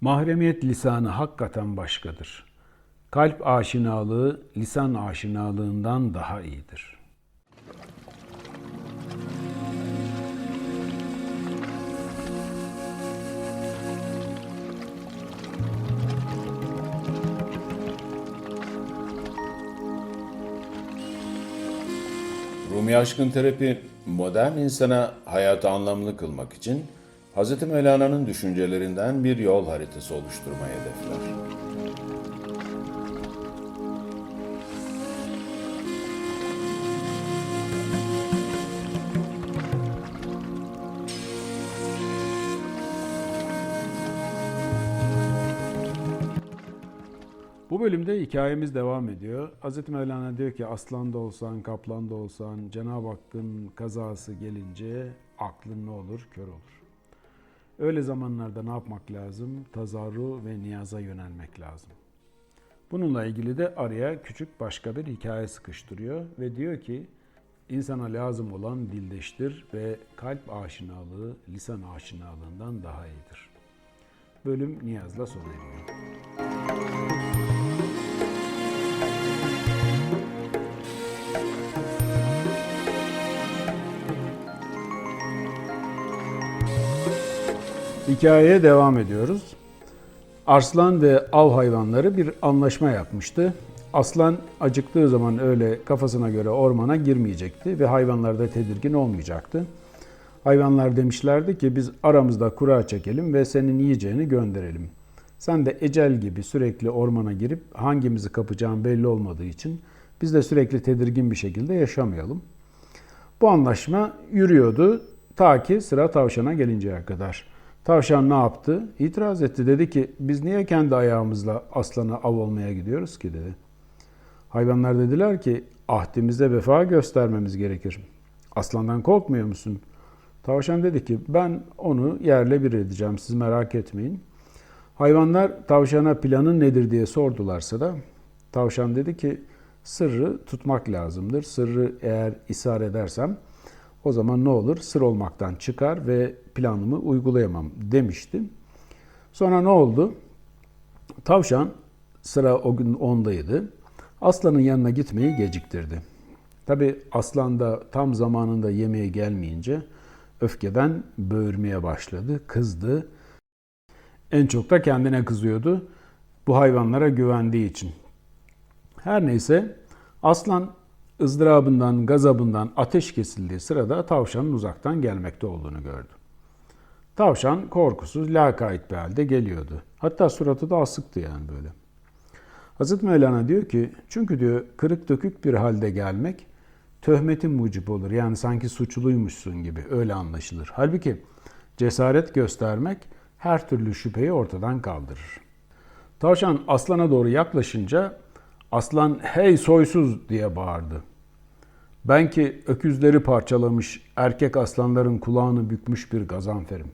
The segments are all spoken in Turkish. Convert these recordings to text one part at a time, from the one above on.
Mahremiyet lisanı hakikaten başkadır. Kalp aşinalığı lisan aşinalığından daha iyidir. Rumi Aşkın Terapi, modern insana hayatı anlamlı kılmak için Hz. Mevlana'nın düşüncelerinden bir yol haritası oluşturmayı hedefler. Bu bölümde hikayemiz devam ediyor. Hz. Mevlana diyor ki aslan da olsan, kaplan da olsan Cenab-ı Hakk'ın kazası gelince aklın ne olur? Kör olur. Öyle zamanlarda ne yapmak lazım? Tazarru ve niyaza yönelmek lazım. Bununla ilgili de araya küçük başka bir hikaye sıkıştırıyor ve diyor ki insana lazım olan dildeştir ve kalp aşinalığı lisan aşinalığından daha iyidir. Bölüm niyazla sona eriyor. Hikayeye devam ediyoruz. Arslan ve av hayvanları bir anlaşma yapmıştı. Aslan acıktığı zaman öyle kafasına göre ormana girmeyecekti ve hayvanlar da tedirgin olmayacaktı. Hayvanlar demişlerdi ki biz aramızda kura çekelim ve senin yiyeceğini gönderelim. Sen de ecel gibi sürekli ormana girip hangimizi kapacağın belli olmadığı için biz de sürekli tedirgin bir şekilde yaşamayalım. Bu anlaşma yürüyordu ta ki sıra tavşana gelinceye kadar. Tavşan ne yaptı? İtiraz etti. Dedi ki biz niye kendi ayağımızla aslana av olmaya gidiyoruz ki dedi. Hayvanlar dediler ki ahdimize vefa göstermemiz gerekir. Aslandan korkmuyor musun? Tavşan dedi ki ben onu yerle bir edeceğim siz merak etmeyin. Hayvanlar tavşana planın nedir diye sordularsa da tavşan dedi ki sırrı tutmak lazımdır. Sırrı eğer ishar edersem o zaman ne olur? Sır olmaktan çıkar ve planımı uygulayamam demişti. Sonra ne oldu? Tavşan sıra o gün ondaydı. Aslanın yanına gitmeyi geciktirdi. Tabi aslan da tam zamanında yemeğe gelmeyince öfkeden böğürmeye başladı, kızdı. En çok da kendine kızıyordu. Bu hayvanlara güvendiği için. Her neyse aslan ızdırabından, gazabından ateş kesildiği sırada tavşanın uzaktan gelmekte olduğunu gördü. Tavşan korkusuz, lakayt bir halde geliyordu. Hatta suratı da asıktı yani böyle. Hazreti Mevlana diyor ki, çünkü diyor kırık dökük bir halde gelmek töhmetin mucip olur. Yani sanki suçluymuşsun gibi öyle anlaşılır. Halbuki cesaret göstermek her türlü şüpheyi ortadan kaldırır. Tavşan aslana doğru yaklaşınca aslan hey soysuz diye bağırdı. Ben ki öküzleri parçalamış erkek aslanların kulağını bükmüş bir gazanferim.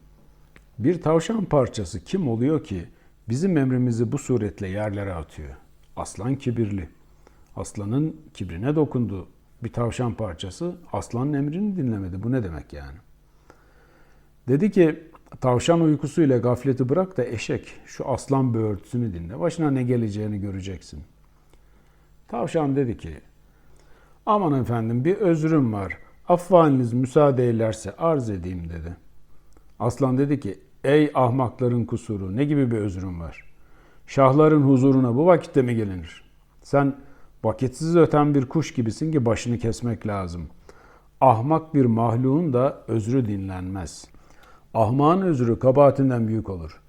Bir tavşan parçası kim oluyor ki bizim emrimizi bu suretle yerlere atıyor? Aslan kibirli. Aslanın kibrine dokundu. Bir tavşan parçası aslanın emrini dinlemedi. Bu ne demek yani? Dedi ki tavşan uykusuyla gafleti bırak da eşek şu aslan böğürtüsünü dinle. Başına ne geleceğini göreceksin. Tavşan dedi ki aman efendim bir özrüm var. Affınız müsaade ederse arz edeyim dedi. Aslan dedi ki ey ahmakların kusuru ne gibi bir özrüm var? Şahların huzuruna bu vakitte mi gelinir? Sen vakitsiz öten bir kuş gibisin ki başını kesmek lazım. Ahmak bir mahluğun da özrü dinlenmez. Ahmağın özrü kabahatinden büyük olur.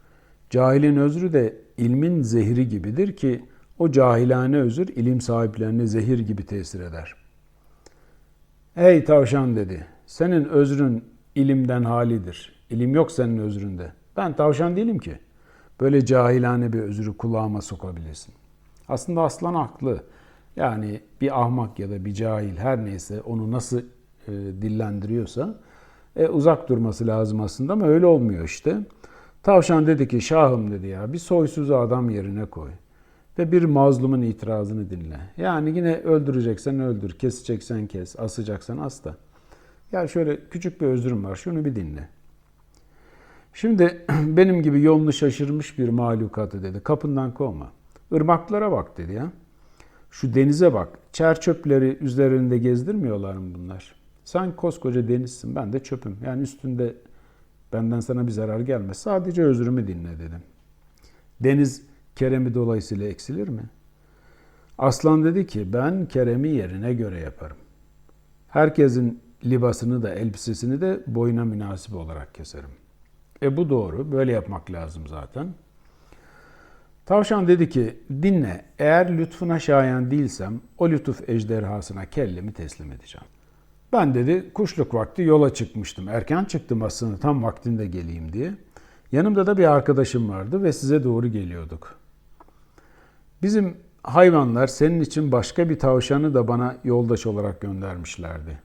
Cahilin özrü de ilmin zehri gibidir ki o cahilane özür ilim sahiplerine zehir gibi tesir eder. Ey tavşan dedi, senin özrün ilimden halidir. İlim yok senin özründe. Ben tavşan değilim ki. Böyle cahilane bir özrü kulağıma sokabilirsin. Aslında aslan haklı. Yani bir ahmak ya da bir cahil her neyse onu nasıl e, dillendiriyorsa e, uzak durması lazım aslında ama öyle olmuyor işte. Tavşan dedi ki şahım dedi ya bir soysuzu adam yerine koy ve bir mazlumun itirazını dinle. Yani yine öldüreceksen öldür, keseceksen kes, asacaksan as da. Ya şöyle küçük bir özrüm var şunu bir dinle. Şimdi benim gibi yolunu şaşırmış bir mahlukatı dedi. Kapından kovma. Irmaklara bak dedi ya. Şu denize bak. Çer çöpleri üzerinde gezdirmiyorlar mı bunlar? Sen koskoca denizsin. Ben de çöpüm. Yani üstünde benden sana bir zarar gelmez. Sadece özrümü dinle dedim. Deniz Kerem'i dolayısıyla eksilir mi? Aslan dedi ki ben Kerem'i yerine göre yaparım. Herkesin libasını da elbisesini de boyuna münasip olarak keserim. E bu doğru. Böyle yapmak lazım zaten. Tavşan dedi ki dinle eğer lütfuna şayan değilsem o lütuf ejderhasına kellemi teslim edeceğim. Ben dedi kuşluk vakti yola çıkmıştım. Erken çıktım aslında tam vaktinde geleyim diye. Yanımda da bir arkadaşım vardı ve size doğru geliyorduk. Bizim hayvanlar senin için başka bir tavşanı da bana yoldaş olarak göndermişlerdi.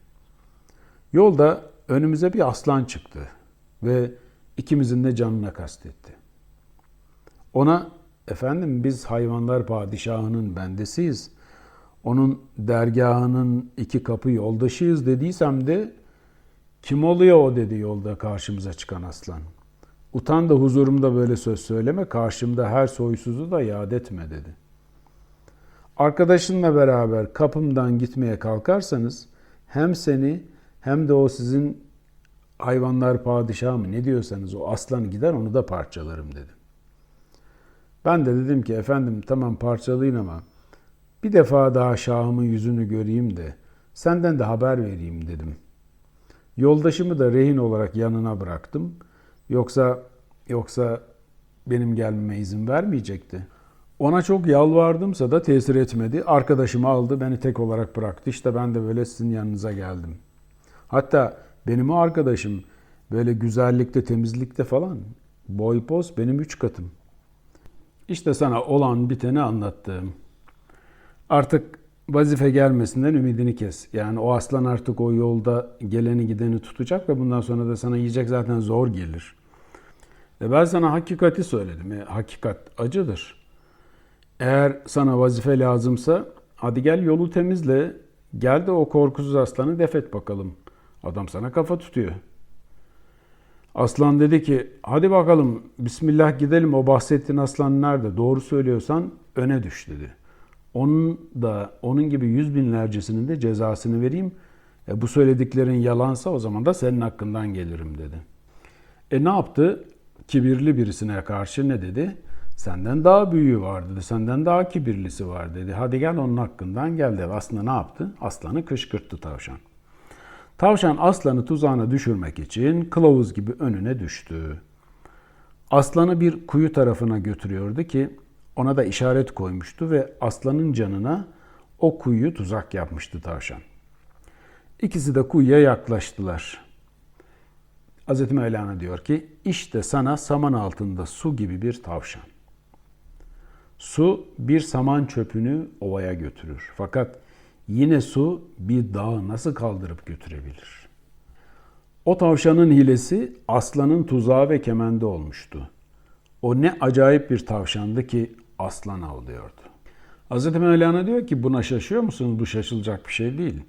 Yolda önümüze bir aslan çıktı ve ikimizin de canına kastetti. Ona efendim biz hayvanlar padişahının bendesiyiz. Onun dergahının iki kapı yoldaşıyız dediysem de kim oluyor o dedi yolda karşımıza çıkan aslan. Utan da huzurumda böyle söz söyleme karşımda her soysuzu da yad etme dedi. Arkadaşınla beraber kapımdan gitmeye kalkarsanız hem seni hem de o sizin hayvanlar padişahı mı ne diyorsanız o aslan gider onu da parçalarım dedi. Ben de dedim ki efendim tamam parçalayın ama bir defa daha şahımın yüzünü göreyim de senden de haber vereyim dedim. Yoldaşımı da rehin olarak yanına bıraktım. Yoksa yoksa benim gelmeme izin vermeyecekti. Ona çok yalvardımsa da tesir etmedi. Arkadaşımı aldı, beni tek olarak bıraktı. İşte ben de böyle sizin yanınıza geldim. Hatta benim o arkadaşım böyle güzellikte, temizlikte falan boy poz benim üç katım. İşte sana olan biteni anlattım. Artık vazife gelmesinden ümidini kes. Yani o aslan artık o yolda geleni gideni tutacak ve bundan sonra da sana yiyecek zaten zor gelir. E ben sana hakikati söyledim. E, hakikat acıdır. Eğer sana vazife lazımsa hadi gel yolu temizle. Gel de o korkusuz aslanı defet bakalım. Adam sana kafa tutuyor. Aslan dedi ki hadi bakalım bismillah gidelim o bahsettiğin aslan nerede? Doğru söylüyorsan öne düş dedi. Onun da onun gibi yüz binlercesinin de cezasını vereyim. E, bu söylediklerin yalansa o zaman da senin hakkından gelirim dedi. E ne yaptı? Kibirli birisine karşı ne dedi? Senden daha büyüğü var dedi. Senden daha kibirlisi var dedi. Hadi gel onun hakkından gel dedi. Aslında ne yaptı? Aslanı kışkırttı tavşan. Tavşan aslanı tuzağına düşürmek için kılavuz gibi önüne düştü. Aslanı bir kuyu tarafına götürüyordu ki ona da işaret koymuştu ve aslanın canına o kuyuyu tuzak yapmıştı tavşan. İkisi de kuyuya yaklaştılar. Hz. Mevlana diyor ki işte sana saman altında su gibi bir tavşan. Su bir saman çöpünü ovaya götürür. Fakat yine su bir dağı nasıl kaldırıp götürebilir? O tavşanın hilesi aslanın tuzağı ve kemende olmuştu. O ne acayip bir tavşandı ki aslan avlıyordu. Hz. Mevlana diyor ki buna şaşıyor musunuz? Bu şaşılacak bir şey değil.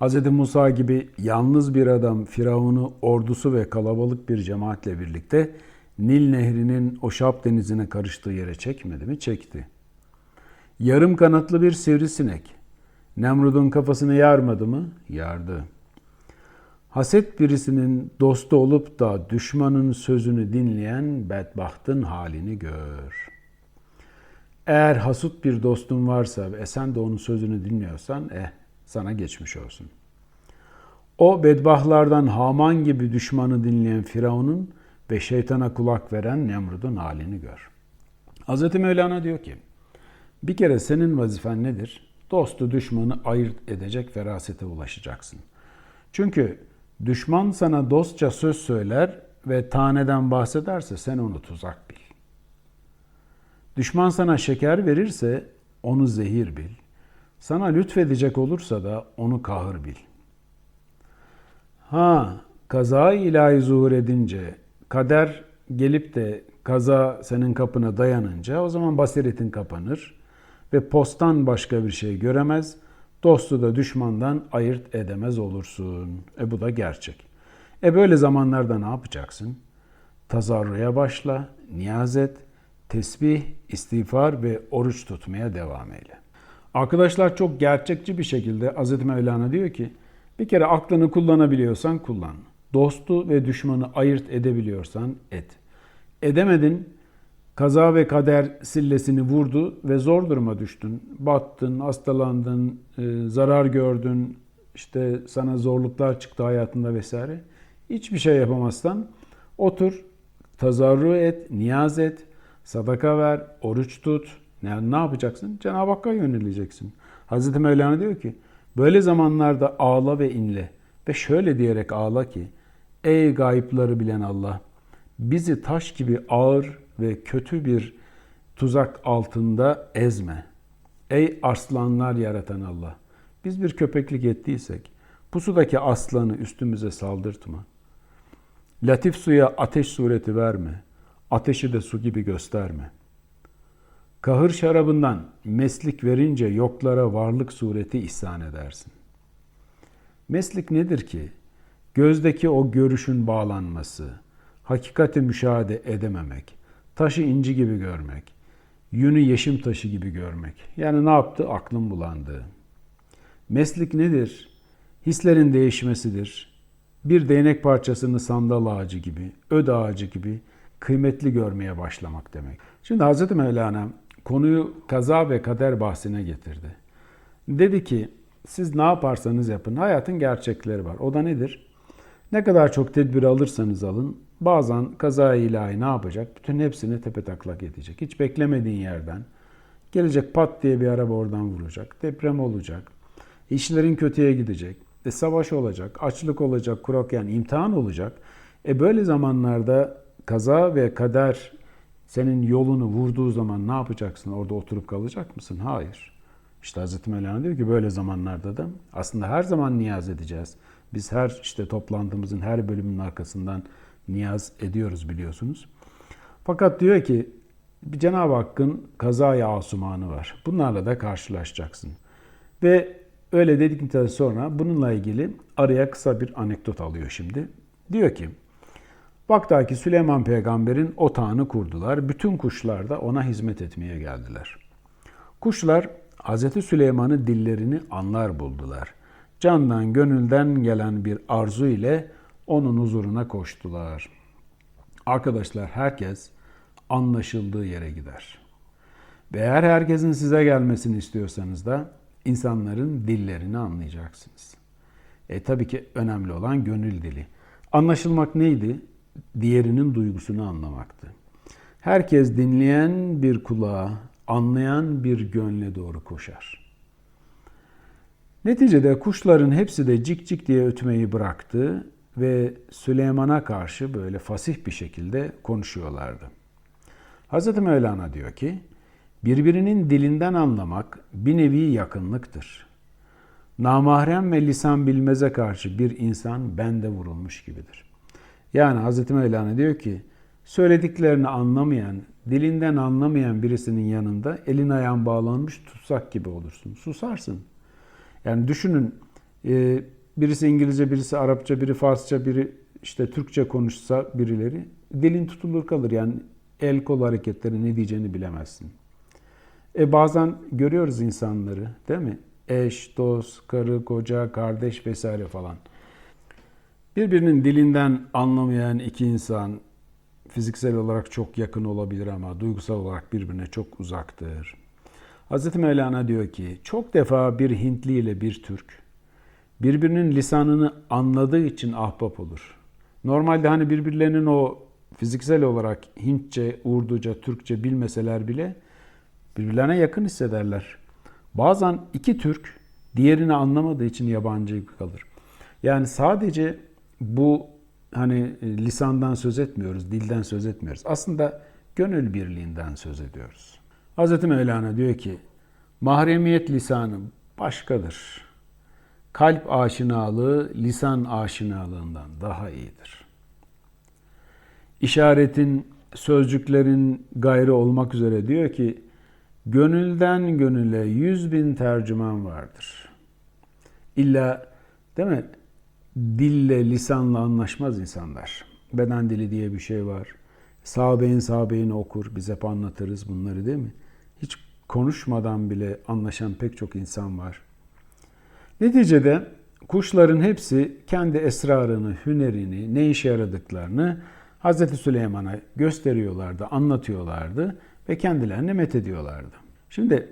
Hz. Musa gibi yalnız bir adam Firavun'u ordusu ve kalabalık bir cemaatle birlikte Nil Nehri'nin o Şap denizine karıştığı yere çekmedi mi? Çekti. Yarım kanatlı bir sivrisinek Nemrud'un kafasını yarmadı mı? Yardı. Haset birisinin dostu olup da düşmanın sözünü dinleyen bedbahtın halini gör. Eğer hasut bir dostun varsa ve sen de onun sözünü dinliyorsan eh sana geçmiş olsun. O bedbahtlardan Haman gibi düşmanı dinleyen Firavun'un ve şeytana kulak veren Nemrud'un halini gör. Hz. Mevlana diyor ki, bir kere senin vazifen nedir? Dostu düşmanı ayırt edecek ferasete ulaşacaksın. Çünkü düşman sana dostça söz söyler ve taneden bahsederse sen onu tuzak bil. Düşman sana şeker verirse onu zehir bil. Sana lütfedecek olursa da onu kahır bil. Ha, kaza ilahi zuhur edince, kader gelip de kaza senin kapına dayanınca o zaman basiretin kapanır ve postan başka bir şey göremez, dostu da düşmandan ayırt edemez olursun. E bu da gerçek. E böyle zamanlarda ne yapacaksın? Tazarruya başla, niyaz et, tesbih, istiğfar ve oruç tutmaya devam eyle. Arkadaşlar çok gerçekçi bir şekilde Hz. Mevlana diyor ki bir kere aklını kullanabiliyorsan kullan. Dostu ve düşmanı ayırt edebiliyorsan et. Edemedin, kaza ve kader sillesini vurdu ve zor duruma düştün. Battın, hastalandın, e, zarar gördün, işte sana zorluklar çıktı hayatında vesaire. Hiçbir şey yapamazsan otur, tazarru et, niyaz et, sadaka ver, oruç tut. Yani ne yapacaksın? Cenab-ı Hakk'a yöneleceksin. Hazreti Mevlana diyor ki, böyle zamanlarda ağla ve inle. Ve şöyle diyerek ağla ki, ey gayıpları bilen Allah, bizi taş gibi ağır ve kötü bir tuzak altında ezme. Ey arslanlar yaratan Allah, biz bir köpeklik ettiysek, pusudaki aslanı üstümüze saldırtma. Latif suya ateş sureti verme, ateşi de su gibi gösterme. Kahır şarabından meslik verince yoklara varlık sureti ihsan edersin. Meslik nedir ki? Gözdeki o görüşün bağlanması, hakikati müşahede edememek, taşı inci gibi görmek, yünü yeşim taşı gibi görmek. Yani ne yaptı? Aklın bulandı. Meslik nedir? Hislerin değişmesidir. Bir değnek parçasını sandal ağacı gibi, öd ağacı gibi kıymetli görmeye başlamak demek. Şimdi Hz. Mevlana konuyu kaza ve kader bahsine getirdi. Dedi ki siz ne yaparsanız yapın hayatın gerçekleri var. O da nedir? Ne kadar çok tedbir alırsanız alın bazen kaza ilahi ne yapacak? Bütün hepsini tepe taklak edecek. Hiç beklemediğin yerden gelecek pat diye bir araba oradan vuracak. Deprem olacak. İşlerin kötüye gidecek. E, savaş olacak, açlık olacak, kurak yani imtihan olacak. E böyle zamanlarda kaza ve kader senin yolunu vurduğu zaman ne yapacaksın? Orada oturup kalacak mısın? Hayır. İşte Hazreti Mevlana diyor ki böyle zamanlarda da aslında her zaman niyaz edeceğiz. Biz her işte toplantımızın her bölümünün arkasından niyaz ediyoruz biliyorsunuz. Fakat diyor ki Cenab-ı Hakk'ın kazaya asumanı var. Bunlarla da karşılaşacaksın. Ve öyle dedikten sonra bununla ilgili araya kısa bir anekdot alıyor şimdi. Diyor ki Vakta ki Süleyman peygamberin otağını kurdular. Bütün kuşlar da ona hizmet etmeye geldiler. Kuşlar Hz. Süleyman'ı dillerini anlar buldular. Candan gönülden gelen bir arzu ile onun huzuruna koştular. Arkadaşlar herkes anlaşıldığı yere gider. Ve eğer herkesin size gelmesini istiyorsanız da insanların dillerini anlayacaksınız. E tabii ki önemli olan gönül dili. Anlaşılmak neydi? Diğerinin duygusunu anlamaktı. Herkes dinleyen bir kulağa, anlayan bir gönle doğru koşar. Neticede kuşların hepsi de cik cik diye ötmeyi bıraktı ve Süleyman'a karşı böyle fasih bir şekilde konuşuyorlardı. Hz. Mevlana diyor ki, birbirinin dilinden anlamak bir nevi yakınlıktır. Namahrem ve lisan bilmeze karşı bir insan bende vurulmuş gibidir. Yani Hz. Mevlana diyor ki, söylediklerini anlamayan, dilinden anlamayan birisinin yanında elin ayağın bağlanmış tutsak gibi olursun. Susarsın. Yani düşünün e, birisi İngilizce, birisi Arapça, biri Farsça, biri işte Türkçe konuşsa birileri dilin tutulur kalır. Yani el kol hareketleri ne diyeceğini bilemezsin. E bazen görüyoruz insanları değil mi? Eş, dost, karı, koca, kardeş vesaire falan. Birbirinin dilinden anlamayan iki insan fiziksel olarak çok yakın olabilir ama duygusal olarak birbirine çok uzaktır. Hz. Mevlana diyor ki çok defa bir Hintli ile bir Türk birbirinin lisanını anladığı için ahbap olur. Normalde hani birbirlerinin o fiziksel olarak Hintçe, Urduca, Türkçe bilmeseler bile birbirlerine yakın hissederler. Bazen iki Türk diğerini anlamadığı için yabancı kalır. Yani sadece bu hani lisandan söz etmiyoruz, dilden söz etmiyoruz. Aslında gönül birliğinden söz ediyoruz. Hz. Mevlana diyor ki, mahremiyet lisanı başkadır. Kalp aşinalığı lisan aşinalığından daha iyidir. İşaretin, sözcüklerin gayrı olmak üzere diyor ki, gönülden gönüle yüz bin tercüman vardır. İlla değil mi? Dille, lisanla anlaşmaz insanlar. beden dili diye bir şey var. Sağ beyin sağ beyni okur. Biz hep anlatırız bunları değil mi? Hiç konuşmadan bile anlaşan pek çok insan var. Neticede kuşların hepsi kendi esrarını, hünerini, ne işe yaradıklarını Hz. Süleyman'a gösteriyorlardı, anlatıyorlardı ve kendilerini methediyorlardı. Şimdi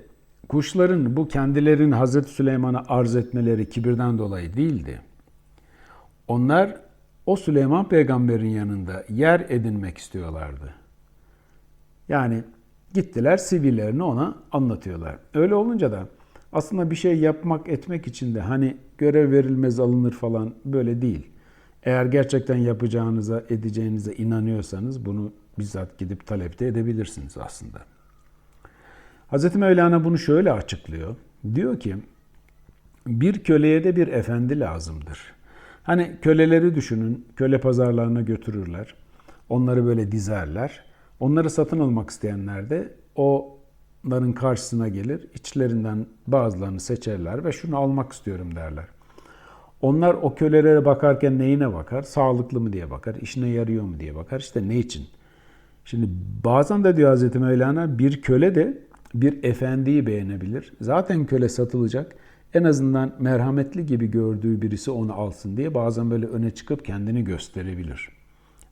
kuşların bu kendilerini Hz. Süleyman'a arz etmeleri kibirden dolayı değildi. Onlar o Süleyman peygamberin yanında yer edinmek istiyorlardı. Yani gittiler CV'lerini ona anlatıyorlar. Öyle olunca da aslında bir şey yapmak etmek için de hani görev verilmez alınır falan böyle değil. Eğer gerçekten yapacağınıza, edeceğinize inanıyorsanız bunu bizzat gidip talepte edebilirsiniz aslında. Hz. Mevlana bunu şöyle açıklıyor. Diyor ki, bir köleye de bir efendi lazımdır. Hani köleleri düşünün, köle pazarlarına götürürler. Onları böyle dizerler. Onları satın almak isteyenler de onların karşısına gelir. İçlerinden bazılarını seçerler ve şunu almak istiyorum derler. Onlar o kölelere bakarken neyine bakar? Sağlıklı mı diye bakar, işine yarıyor mu diye bakar. İşte ne için? Şimdi bazen de diyor Hazreti Mevlana bir köle de bir efendiyi beğenebilir. Zaten köle satılacak. En azından merhametli gibi gördüğü birisi onu alsın diye bazen böyle öne çıkıp kendini gösterebilir.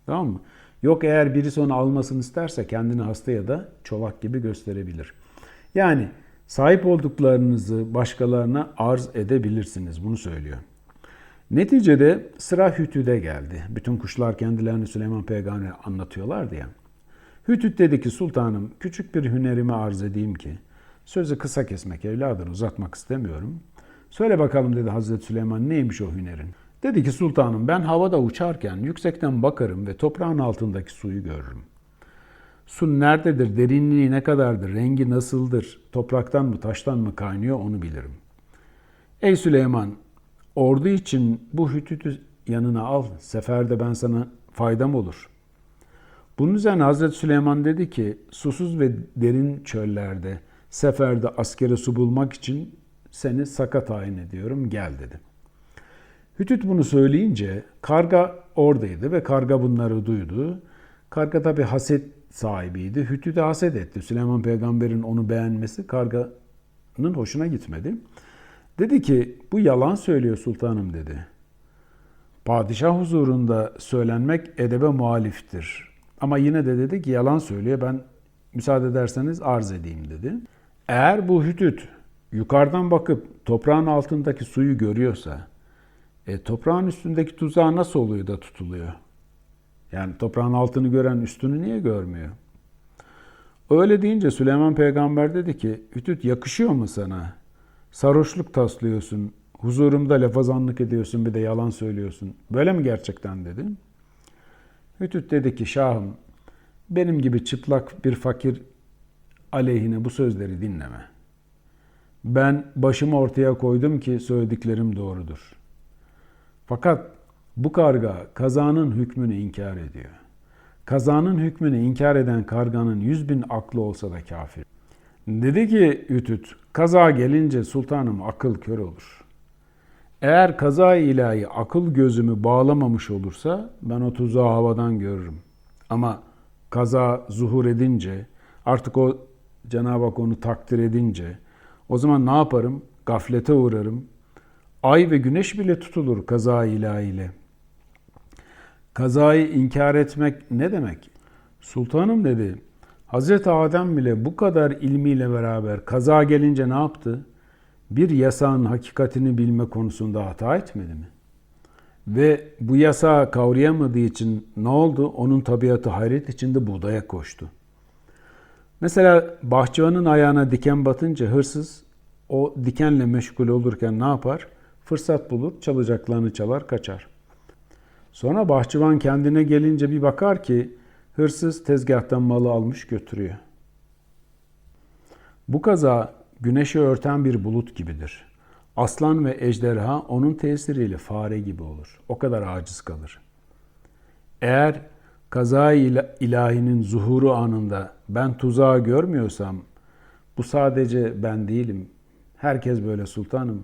Tamam mı? Yok eğer birisi onu almasını isterse kendini hasta ya da çolak gibi gösterebilir. Yani sahip olduklarınızı başkalarına arz edebilirsiniz. Bunu söylüyor. Neticede sıra Hütü'de geldi. Bütün kuşlar kendilerini Süleyman Peygamber'e anlatıyorlardı ya. Hütüt dedi ki sultanım küçük bir hünerimi arz edeyim ki sözü kısa kesmek evladım uzatmak istemiyorum. Söyle bakalım dedi Hazreti Süleyman neymiş o hünerin? Dedi ki sultanım ben havada uçarken yüksekten bakarım ve toprağın altındaki suyu görürüm. Su nerededir, derinliği ne kadardır, rengi nasıldır, topraktan mı taştan mı kaynıyor onu bilirim. Ey Süleyman ordu için bu hütütü yanına al, seferde ben sana faydam olur. Bunun üzerine Hazreti Süleyman dedi ki susuz ve derin çöllerde seferde askere su bulmak için seni saka tayin ediyorum gel dedi. Hütüt bunu söyleyince karga oradaydı ve karga bunları duydu. Karga tabi haset sahibiydi. Hütüt'e haset etti. Süleyman peygamberin onu beğenmesi karganın hoşuna gitmedi. Dedi ki bu yalan söylüyor sultanım dedi. Padişah huzurunda söylenmek edebe muhaliftir. Ama yine de dedi ki yalan söylüyor ben müsaade ederseniz arz edeyim dedi. Eğer bu hütüt yukarıdan bakıp toprağın altındaki suyu görüyorsa e, toprağın üstündeki tuzağı nasıl oluyor da tutuluyor? Yani toprağın altını gören üstünü niye görmüyor? Öyle deyince Süleyman peygamber dedi ki Hütüt yakışıyor mu sana? Sarhoşluk taslıyorsun, huzurumda lafazanlık ediyorsun bir de yalan söylüyorsun. Böyle mi gerçekten dedi. Hütüt dedi ki şahım benim gibi çıplak bir fakir aleyhine bu sözleri dinleme. Ben başımı ortaya koydum ki söylediklerim doğrudur. Fakat bu karga kazanın hükmünü inkar ediyor. Kazanın hükmünü inkar eden karganın yüz bin aklı olsa da kafir. Dedi ki Ütüt, kaza gelince sultanım akıl kör olur. Eğer kaza ilahi akıl gözümü bağlamamış olursa ben o tuzağı havadan görürüm. Ama kaza zuhur edince, artık o Cenab-ı Hak onu takdir edince, o zaman ne yaparım? Gaflete uğrarım. Ay ve güneş bile tutulur kaza ilahiyle. Kazayı inkar etmek ne demek? Sultanım dedi, Hazreti Adem bile bu kadar ilmiyle beraber kaza gelince ne yaptı? Bir yasağın hakikatini bilme konusunda hata etmedi mi? Ve bu yasağı kavrayamadığı için ne oldu? Onun tabiatı hayret içinde buğdaya koştu. Mesela bahçıvanın ayağına diken batınca hırsız o dikenle meşgul olurken ne yapar? Fırsat bulur, çalacaklarını çalar, kaçar. Sonra bahçıvan kendine gelince bir bakar ki hırsız tezgahtan malı almış götürüyor. Bu kaza güneşi örten bir bulut gibidir. Aslan ve ejderha onun tesiriyle fare gibi olur. O kadar aciz kalır. Eğer kaza ilahinin zuhuru anında ben tuzağı görmüyorsam bu sadece ben değilim. Herkes böyle sultanım.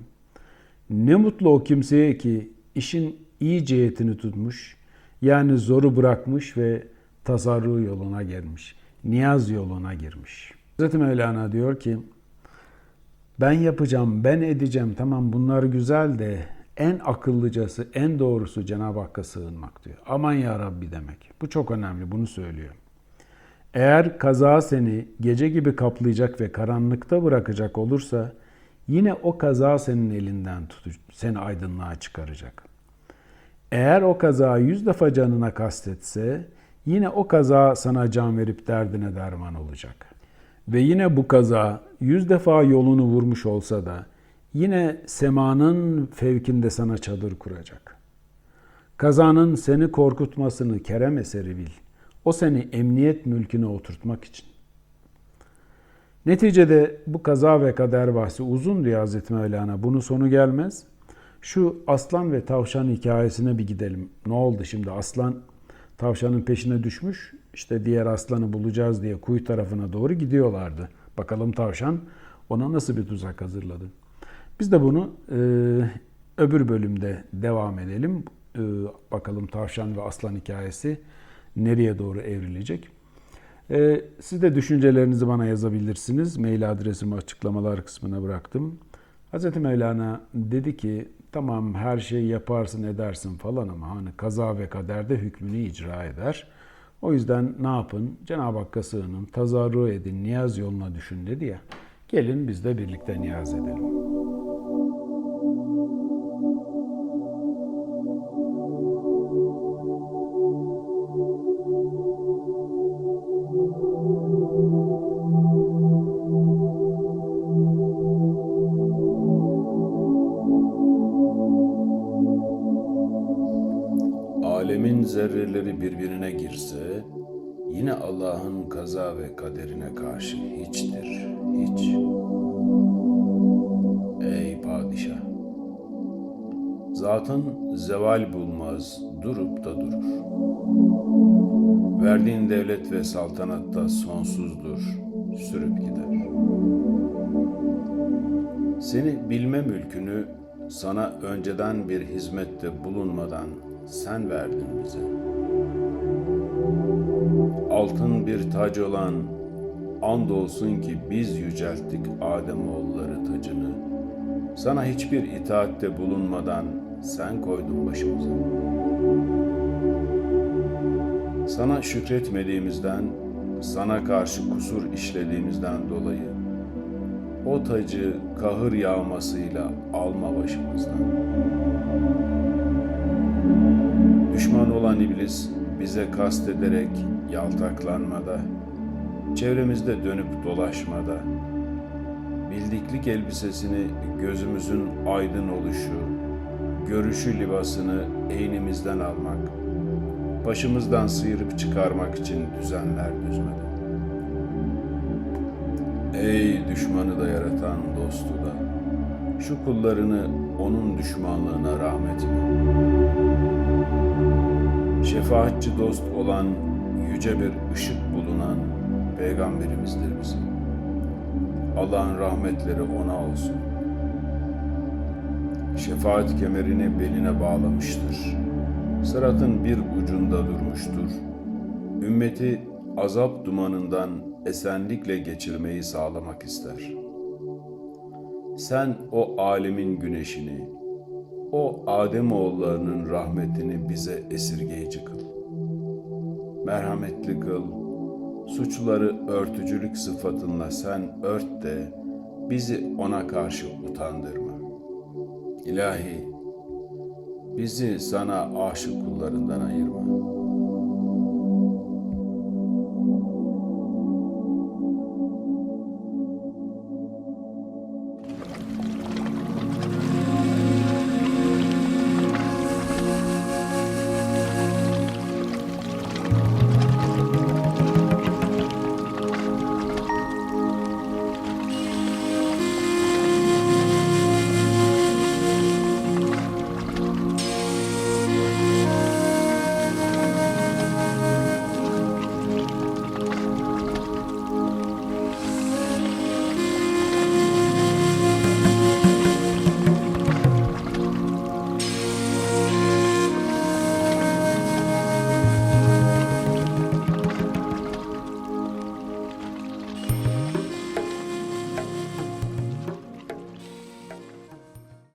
Ne mutlu o kimseye ki işin iyi cihetini tutmuş, Yani zoru bırakmış ve tasarruf yoluna girmiş. Niyaz yoluna girmiş. Hz. Mevlana diyor ki ben yapacağım, ben edeceğim tamam bunlar güzel de en akıllıcası, en doğrusu Cenab-ı Hakk'a sığınmak diyor. Aman ya Rabbi demek. Bu çok önemli, bunu söylüyor. Eğer kaza seni gece gibi kaplayacak ve karanlıkta bırakacak olursa yine o kaza senin elinden tutup seni aydınlığa çıkaracak. Eğer o kaza yüz defa canına kastetse yine o kaza sana can verip derdine derman olacak. Ve yine bu kaza yüz defa yolunu vurmuş olsa da yine semanın fevkinde sana çadır kuracak. Kazanın seni korkutmasını kerem eseri bil. O seni emniyet mülküne oturtmak için. Neticede bu kaza ve kader bahsi uzun diyor Hazreti Mevlana. Bunun sonu gelmez. Şu aslan ve tavşan hikayesine bir gidelim. Ne oldu şimdi? Aslan tavşanın peşine düşmüş. İşte diğer aslanı bulacağız diye kuyu tarafına doğru gidiyorlardı. Bakalım tavşan ona nasıl bir tuzak hazırladı. Biz de bunu e, öbür bölümde devam edelim. E, bakalım tavşan ve aslan hikayesi nereye doğru evrilecek. E, siz de düşüncelerinizi bana yazabilirsiniz. Mail adresimi açıklamalar kısmına bıraktım. Hz. Mevlana dedi ki tamam her şeyi yaparsın edersin falan ama hani kaza ve kaderde hükmünü icra eder. O yüzden ne yapın? Cenab-ı Hakk'a sığının, tazarru edin, niyaz yoluna düşün dedi ya. Gelin biz de birlikte niyaz edelim. Yine Allah'ın kaza ve kaderine karşı hiçtir, hiç. Ey padişah! Zatın zeval bulmaz, durup da durur. Verdiğin devlet ve saltanat da sonsuzdur, sürüp gider. Seni bilme mülkünü sana önceden bir hizmette bulunmadan sen verdin bize. Altın bir tac olan andolsun ki biz yücelttik Ademoğulları tacını. Sana hiçbir itaatte bulunmadan sen koydun başımıza. Sana şükretmediğimizden, sana karşı kusur işlediğimizden dolayı o tacı kahır yağmasıyla alma başımızdan. Düşman olan iblis bize kastederek yaltaklanmada, çevremizde dönüp dolaşmada, bildiklik elbisesini gözümüzün aydın oluşu, görüşü libasını eynimizden almak, başımızdan sıyırıp çıkarmak için düzenler düzmedi. Ey düşmanı da yaratan dostu da, şu kullarını onun düşmanlığına rahmet eyle. Şefaatçi dost olan yüce bir ışık bulunan peygamberimizdir bizim. Allah'ın rahmetleri ona olsun. Şefaat kemerini beline bağlamıştır. Sıratın bir ucunda durmuştur. Ümmeti azap dumanından esenlikle geçirmeyi sağlamak ister. Sen o alemin güneşini, o Ademoğullarının rahmetini bize esirgeyici kıl. Merhametli kıl, suçları örtücülük sıfatınla sen ört de bizi ona karşı utandırma. İlahi, bizi sana aşık kullarından ayırma.